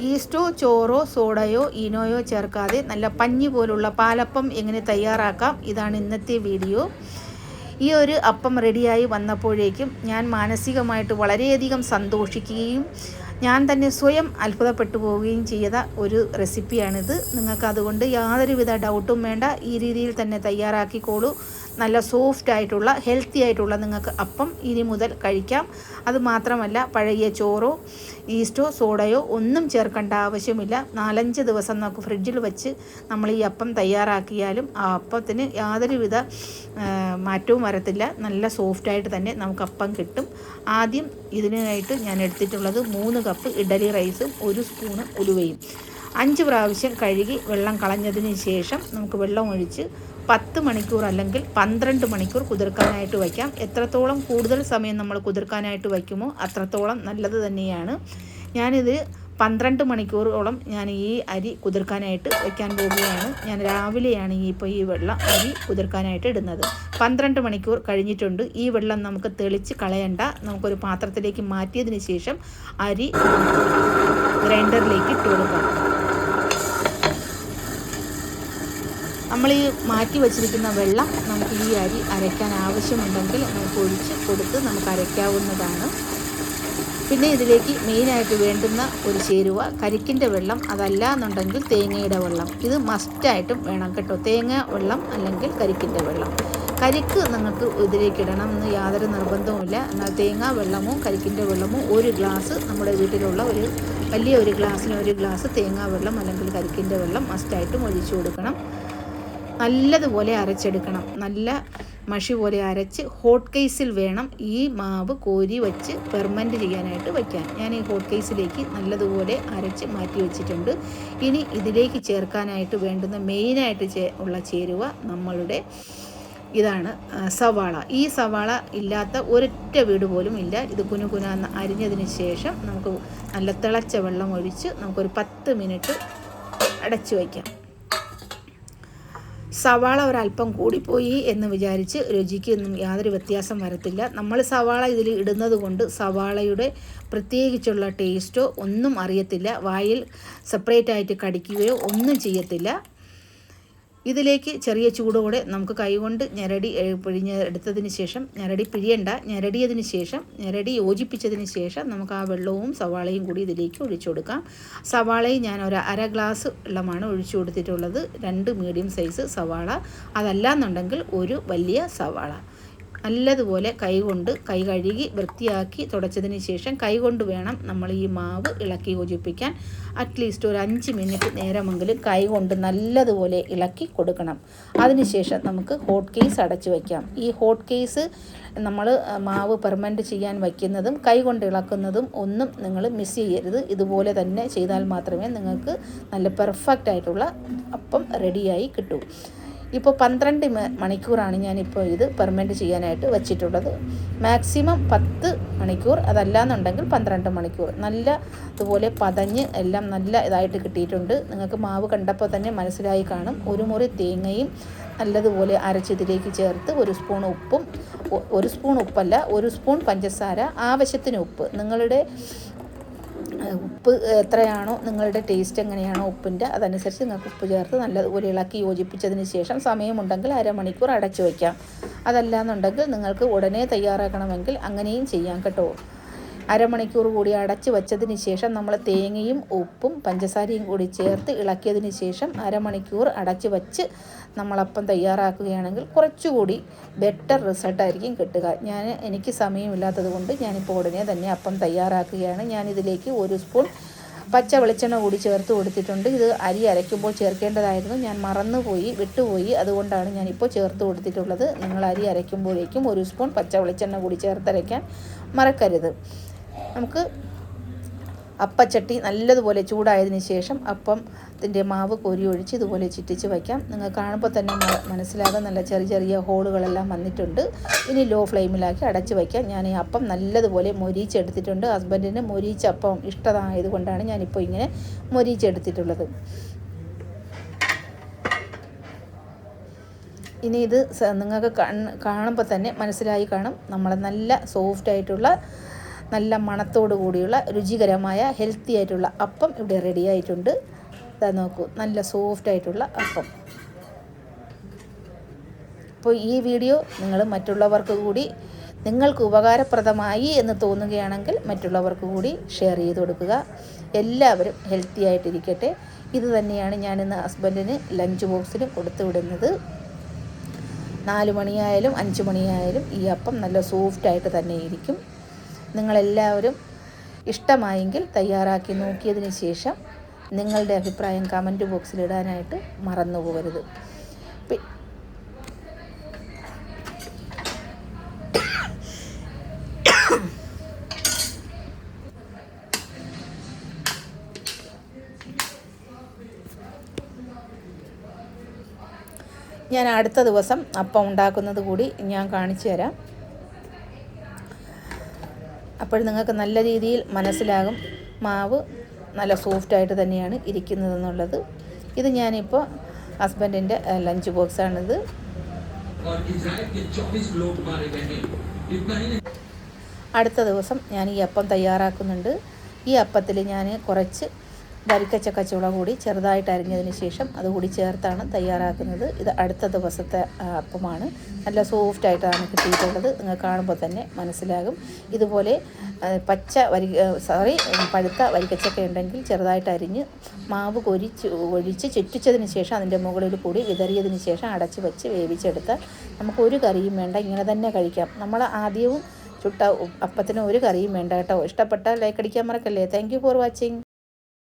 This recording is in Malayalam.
ഈസ്റ്റോ ചോറോ സോഡയോ ഈനോയോ ചേർക്കാതെ നല്ല പഞ്ഞി പോലുള്ള പാലപ്പം എങ്ങനെ തയ്യാറാക്കാം? ഇതാണ് ഇന്നത്തെ വീഡിയോ. ഈ ഒരു അപ്പം റെഡിയായി വന്നപ്പോഴേക്കും ഞാൻ മാനസികമായിട്ട് വളരെയധികം സന്തോഷിക്കുകയും ഞാൻ തന്നെ സ്വയം അത്ഭുതപ്പെട്ടു പോവുകയും ചെയ്ത ഒരു റെസിപ്പിയാണിത്. നിങ്ങൾക്ക് അതുകൊണ്ട് യാതൊരുവിധ ഡൗട്ടും വേണ്ട. ഈ രീതിയിൽ തന്നെ തയ്യാറാക്കിക്കോളൂ. നല്ല സോഫ്റ്റ് ആയിട്ടുള്ള ഹെൽത്തി ആയിട്ടുള്ള നിങ്ങൾക്ക് അപ്പം ഇനി മുതൽ കഴിക്കാം. അത് മാത്രമല്ല പഴകിയ ചോറോ ഈസ്റ്റോ സോഡയോ ഒന്നും ചേർക്കേണ്ട ആവശ്യമില്ല. നാലഞ്ച് ദിവസം നമുക്ക് ഫ്രിഡ്ജിൽ വെച്ച് നമ്മൾ ഈ അപ്പം തയ്യാറാക്കിയാലും ആ അപ്പത്തിന് യാതൊരുവിധ വിധ മാറ്റവും വരത്തില്ല. നല്ല സോഫ്റ്റായിട്ട് തന്നെ നമുക്ക് അപ്പം കിട്ടും. ആദ്യം ഇതിനായിട്ട് ഞാൻ എടുത്തിട്ടുള്ളത് മൂന്ന് കപ്പ് ഇഡലി റൈസും ഒരു സ്പൂണ് ഉലുവയും. അഞ്ച് പ്രാവശ്യം കഴുകി വെള്ളം കളഞ്ഞതിന് ശേഷം നമുക്ക് വെള്ളം ഒഴിച്ച് പത്ത് മണിക്കൂർ അല്ലെങ്കിൽ പന്ത്രണ്ട് മണിക്കൂർ കുതിർക്കാനായിട്ട് വയ്ക്കാം. എത്രത്തോളം കൂടുതൽ സമയം നമ്മൾ കുതിർക്കാനായിട്ട് വയ്ക്കുമോ അത്രത്തോളം നല്ലത് തന്നെയാണ്. ഞാനിത് പന്ത്രണ്ട് മണിക്കൂറോളം ഞാൻ ഈ അരി കുതിർക്കാനായിട്ട് വയ്ക്കാൻ പോവുകയാണ്. ഞാൻ രാവിലെയാണ് ഈ ഇപ്പോൾ ഈ വെള്ളം അരി കുതിർക്കാനായിട്ട് ഇടുന്നത്. പന്ത്രണ്ട് മണിക്കൂർ കഴിഞ്ഞിട്ടുണ്ട്. ഈ വെള്ളം നമുക്ക് തെളിച്ച് കളയണ്ട. നമുക്കൊരു പാത്രത്തിലേക്ക് മാറ്റിയതിന് ശേഷം അരി ഗ്രൈൻഡറിലേക്ക് ഇട്ട് കൊടുക്കാം. നമ്മൾ മാറ്റി വച്ചിരിക്കുന്ന വെള്ളം നമുക്ക് ഈ അരി അരയ്ക്കാൻ ആവശ്യമുണ്ടെങ്കിൽ നമുക്ക് ഒഴിച്ച് കൊടുത്ത് നമുക്ക് അരയ്ക്കാവുന്നതാണ്. പിന്നെ ഇതിലേക്ക് മെയിനായിട്ട് വേണ്ടുന്ന ഒരു ചേരുവ കരിക്കിന്റെ വെള്ളം അതല്ല എന്നുണ്ടെങ്കിൽ തേങ്ങയുടെ വെള്ളം. ഇത് മസ്റ്റായിട്ടും വേണം കേട്ടോ. തേങ്ങ വെള്ളം അല്ലെങ്കിൽ കരിക്കിന്റെ വെള്ളം. കരിക്ക് നിങ്ങൾക്ക് ഇതിലേക്ക് ഇടണം എന്ന് യാതൊരു നിർബന്ധവുമില്ല. എന്നാൽ തേങ്ങാ വെള്ളമോ കരിക്കിന്റെ വെള്ളമോ ഒരു ഗ്ലാസ് നമ്മുടെ വീട്ടിലുള്ള ഒരു വലിയ ഒരു ഗ്ലാസ്സിന് ഒരു ഗ്ലാസ് തേങ്ങാ വെള്ളം അല്ലെങ്കിൽ കരിക്കിന്റെ വെള്ളം മസ്റ്റായിട്ടും ഒഴിച്ചു കൊടുക്കണം. നല്ലതുപോലെ അരച്ചെടുക്കണം. നല്ല മഷി പോലെ അരച്ച് ഹോട്ട് കേസിൽ വേണം ഈ മാവ് കോരി വെച്ച് പെർമന്റ് ചെയ്യാനായിട്ട് വയ്ക്കാൻ. ഞാൻ ഈ ഹോട്ട് കേസിലേക്ക് നല്ലതുപോലെ അരച്ച് മാറ്റി വെച്ചിട്ടുണ്ട്. ഇനി ഇതിലേക്ക് ചേർക്കാനായിട്ട് വേണ്ടുന്ന മെയിനായിട്ട് ചേ ഉള്ള ചേരുവ നമ്മളുടെ ഇതാണ് സവാള. ഈ സവാള ഇല്ലാത്ത ഒരൊറ്റ വീട് പോലും ഇല്ല. ഇത് കുനു കുനാന്ന് അരിഞ്ഞതിന് ശേഷം നമുക്ക് നല്ല തിളച്ച വെള്ളം ഒഴിച്ച് നമുക്കൊരു പത്ത് മിനിറ്റ് അടച്ചു വയ്ക്കാം. സവാള ഒരല്പം കൂടിപ്പോയി എന്ന് വിചാരിച്ച് രുചിക്കൊന്നും യാതൊരു വ്യത്യാസം വരത്തില്ല. നമ്മൾ സവാള ഇതിൽ ഇടുന്നത് കൊണ്ട് സവാളയുടെ പ്രത്യേകിച്ചുള്ള ടേസ്റ്റോ ഒന്നും അറിയത്തില്ല. വായിൽ സെപ്പറേറ്റ് ആയിട്ട് കടിക്കുകയോ ഒന്നും ചെയ്യത്തില്ല. ഇതിലേക്ക് ചെറിയ ചൂടോടെ നമുക്ക് കൈകൊണ്ട് ഞരടി പിഴിഞ്ഞ എടുത്തതിന് ശേഷം ഞരടി പിഴിയണ്ട ഞെരടിയതിന് ശേഷം ഞെരടി യോജിപ്പിച്ചതിന് ശേഷം നമുക്ക് ആ വെള്ളവും സവാളയും കൂടി ഇതിലേക്ക് ഒഴിച്ചു കൊടുക്കാം. സവാളയും ഞാൻ ഒരു അര ഗ്ലാസ് വെള്ളമാണ് ഒഴിച്ചു കൊടുത്തിട്ടുള്ളത്. രണ്ട് മീഡിയം സൈസ് സവാള. അതല്ല എന്നുണ്ടെങ്കിൽ ഒരു വലിയ സവാള. നല്ലതുപോലെ കൈകൊണ്ട് കൈ കഴുകി വൃത്തിയാക്കി തുടച്ചതിന് ശേഷം കൈകൊണ്ട് വേണം നമ്മൾ ഈ മാവ് ഇളക്കി യോജിപ്പിക്കാൻ. അറ്റ്ലീസ്റ്റ് ഒരു അഞ്ച് മിനിറ്റ് നേരമെങ്കിലും കൈകൊണ്ട് നല്ലതുപോലെ ഇളക്കി കൊടുക്കണം. അതിനുശേഷം നമുക്ക് ഹോട്ട് കേസ് അടച്ചു വയ്ക്കാം ഈ ഹോട്ട് കേസ് നമ്മൾ മാവ് പെർമനന്റ് ചെയ്യാൻ വയ്ക്കുന്നതും കൈകൊണ്ട് ഇളക്കുന്നതും ഒന്നും നിങ്ങൾ മിസ് ചെയ്യരുത്. ഇതുപോലെ തന്നെ ചെയ്താൽ മാത്രമേ നിങ്ങൾക്ക് നല്ല പെർഫെക്റ്റ് ആയിട്ടുള്ള അപ്പം റെഡിയായി കിട്ടൂ. ഇപ്പോൾ പന്ത്രണ്ട് മണിക്കൂറാണ് ഞാനിപ്പോൾ ഇത് പെർമനന്റ് ചെയ്യാനായിട്ട് വെച്ചിട്ടുള്ളത്. മാക്സിമം പത്ത് മണിക്കൂർ അതല്ലാന്നുണ്ടെങ്കിൽ പന്ത്രണ്ട് മണിക്കൂർ. നല്ല ഇതുപോലെ പതഞ്ഞ് എല്ലാം നല്ല ഇതായിട്ട് കിട്ടിയിട്ടുണ്ട്. നിങ്ങൾക്ക് മാവ് കണ്ടപ്പോൾ തന്നെ മനസ്സിലായി കാണും. ഒരു മുറി തേങ്ങയും നല്ലതുപോലെ അരച്ചതിലേക്ക് ചേർത്ത് ഒരു സ്പൂൺ ഉപ്പും ഒരു സ്പൂൺ ഉപ്പല്ല ഒരു സ്പൂൺ പഞ്ചസാര ആവശ്യത്തിന് ഉപ്പ്. നിങ്ങളുടെ ഉപ്പ് എത്രയാണോ നിങ്ങളുടെ ടേസ്റ്റ് എങ്ങനെയാണോ ഉപ്പിന്റെ അതനുസരിച്ച് നിങ്ങൾക്ക് ഉപ്പ് ചേർത്ത് നല്ലതുപോലെ ഇളക്കി യോജിപ്പിച്ചതിന് ശേഷം സമയമുണ്ടെങ്കിൽ അരമണിക്കൂർ അടച്ചു വയ്ക്കാം. അതല്ല എന്നുണ്ടെങ്കിൽ നിങ്ങൾക്ക് ഉടനെ തയ്യാറാക്കണമെങ്കിൽ അങ്ങനെയും ചെയ്യാം കേട്ടോ. അരമണിക്കൂർ കൂടി അടച്ചു വെച്ചതിന് ശേഷം നമ്മൾ തേങ്ങയും ഉപ്പും പഞ്ചസാരയും കൂടി ചേർത്ത് ഇളക്കിയതിന് ശേഷം അരമണിക്കൂർ അടച്ചു വച്ച് നമ്മളപ്പം തയ്യാറാക്കുകയാണെങ്കിൽ കുറച്ചുകൂടി ബെറ്റർ റിസൾട്ടായിരിക്കും കിട്ടുക. ഞാൻ എനിക്ക് സമയമില്ലാത്തത് കൊണ്ട് ഞാനിപ്പോൾ ഉടനെ തന്നെ അപ്പം തയ്യാറാക്കുകയാണ്. ഞാനിതിലേക്ക് ഒരു സ്പൂൺ പച്ച വെളിച്ചെണ്ണ കൂടി ചേർത്ത് കൊടുത്തിട്ടുണ്ട്. ഇത് അരി അരയ്ക്കുമ്പോൾ ചേർക്കേണ്ടതായിരുന്നു. ഞാൻ മറന്നുപോയി വിട്ടുപോയി. അതുകൊണ്ടാണ് ഞാനിപ്പോൾ ചേർത്ത് കൊടുത്തിട്ടുള്ളത്. നിങ്ങൾ അരി അരയ്ക്കുമ്പോഴേക്കും ഒരു സ്പൂൺ പച്ച വെളിച്ചെണ്ണ കൂടി ചേർത്തരയ്ക്കാൻ മറക്കരുത്. നമുക്ക് അപ്പച്ചട്ടി നല്ലതുപോലെ ചൂടായതിന് ശേഷം അപ്പം ഇതിന്റെ മാവ് കോരി ഒഴിച്ച് ഇതുപോലെ ചിറ്റിച്ച് വയ്ക്കാം. നിങ്ങൾ കാണുമ്പോൾ തന്നെ മനസ്സിലാകും. നല്ല ചെറിയ ചെറിയ ഹോളുകളെല്ലാം വന്നിട്ടുണ്ട്. ഇനി ലോ ഫ്ലെയിമിലാക്കി അടച്ച് വയ്ക്കാം. ഞാൻ ഈ അപ്പം നല്ലതുപോലെ മൊരിച്ചെടുത്തിട്ടുണ്ട്. ഹസ്ബൻഡിന് മൊരിച്ച അപ്പം ഇഷ്ടമായതുകൊണ്ടാണ് ഞാനിപ്പോൾ ഇങ്ങനെ മൊരിച്ചെടുത്തിട്ടുള്ളത്. ഇനി ഇത് നിങ്ങൾക്ക് കാണുമ്പോൾ തന്നെ മനസ്സിലായി കാണും. നമ്മളെ നല്ല സോഫ്റ്റ് ആയിട്ടുള്ള നല്ല മണത്തോടു കൂടിയുള്ള രുചികരമായ ഹെൽത്തി ആയിട്ടുള്ള അപ്പം ഇവിടെ റെഡി ആയിട്ടുണ്ട്. ഇതാ നോക്കൂ നല്ല സോഫ്റ്റ് ആയിട്ടുള്ള അപ്പം. അപ്പോൾ ഈ വീഡിയോ നിങ്ങൾ മറ്റുള്ളവർക്ക് കൂടി നിങ്ങൾക്ക് ഉപകാരപ്രദമായി എന്ന് തോന്നുകയാണെങ്കിൽ മറ്റുള്ളവർക്ക് കൂടി ഷെയർ ചെയ്ത് കൊടുക്കുക. എല്ലാവരും ഹെൽത്തി ആയിട്ടിരിക്കട്ടെ. ഇത് തന്നെയാണ് ഞാനിന്ന് ഹസ്ബൻഡിന് ലഞ്ച് ബോക്സിന് കൊടുത്തു വിടുന്നത്. നാല് മണിയായാലും അഞ്ച് മണിയായാലും ഈ അപ്പം നല്ല സോഫ്റ്റായിട്ട് തന്നെ ഇരിക്കും. നിങ്ങളെല്ലാവരും ഇഷ്ടമായെങ്കിൽ തയ്യാറാക്കി നോക്കിയതിന് ശേഷം നിങ്ങളുടെ അഭിപ്രായം കമന്റ് ബോക്സിൽ ഇടാനായിട്ട് മറന്നു പോകരുത്. ഞാൻ അടുത്ത ദിവസം അപ്പം ഉണ്ടാക്കുന്നത് കൂടി ഞാൻ കാണിച്ചു തരാം. അപ്പോൾ നിങ്ങൾക്ക് നല്ല രീതിയിൽ മനസ്സിലാകും. മാവ് നല്ല സോഫ്റ്റായിട്ട് തന്നെയാണ് ഇരിക്കുന്നതെന്നുള്ളത്. ഇത് ഞാനിപ്പോൾ ഹസ്ബൻഡിന്റെ ലഞ്ച് ബോക്സാണിത് അടുത്ത ദിവസം ഞാൻ ഈ അപ്പം തയ്യാറാക്കുന്നുണ്ട്. ഈ അപ്പത്തിൽ ഞാൻ കുറച്ച് വരിക്കച്ച കച്ചവട കൂടി ചെറുതായിട്ട് അരിഞ്ഞതിന് ശേഷം അതുകൂടി ചേർത്താണ് തയ്യാറാക്കുന്നത്. ഇത് അടുത്ത ദിവസത്തെ അപ്പമാണ്. നല്ല സോഫ്റ്റായിട്ടാണ് കിട്ടിയിട്ടുള്ളത്. നിങ്ങൾ കാണുമ്പോൾ തന്നെ മനസ്സിലാകും. ഇതുപോലെ പച്ച വരി സോറി പഴുത്ത വരിക്കച്ചക്ക ഉണ്ടെങ്കിൽ ചെറുതായിട്ട് അരിഞ്ഞ് മാവ് കൊരിച്ച് ഒഴിച്ച് ചുറ്റിച്ചതിന് ശേഷം അതിന്റെ മുകളിൽ കൂടി വിതറിയതിന് ശേഷം അടച്ച് വെച്ച് വേവിച്ചെടുത്താൽ നമുക്ക് ഒരു കറിയും വേണ്ട. ഇങ്ങനെ തന്നെ കഴിക്കാം. നമ്മൾ ആദ്യവും ചുട്ട അപ്പത്തിന് ഒരു കറിയും വേണ്ട കേട്ടോ. ഇഷ്ടപ്പെട്ടാൽ ലൈക്ക് അടിക്കാൻ മറക്കല്ലേ. Thank you for watching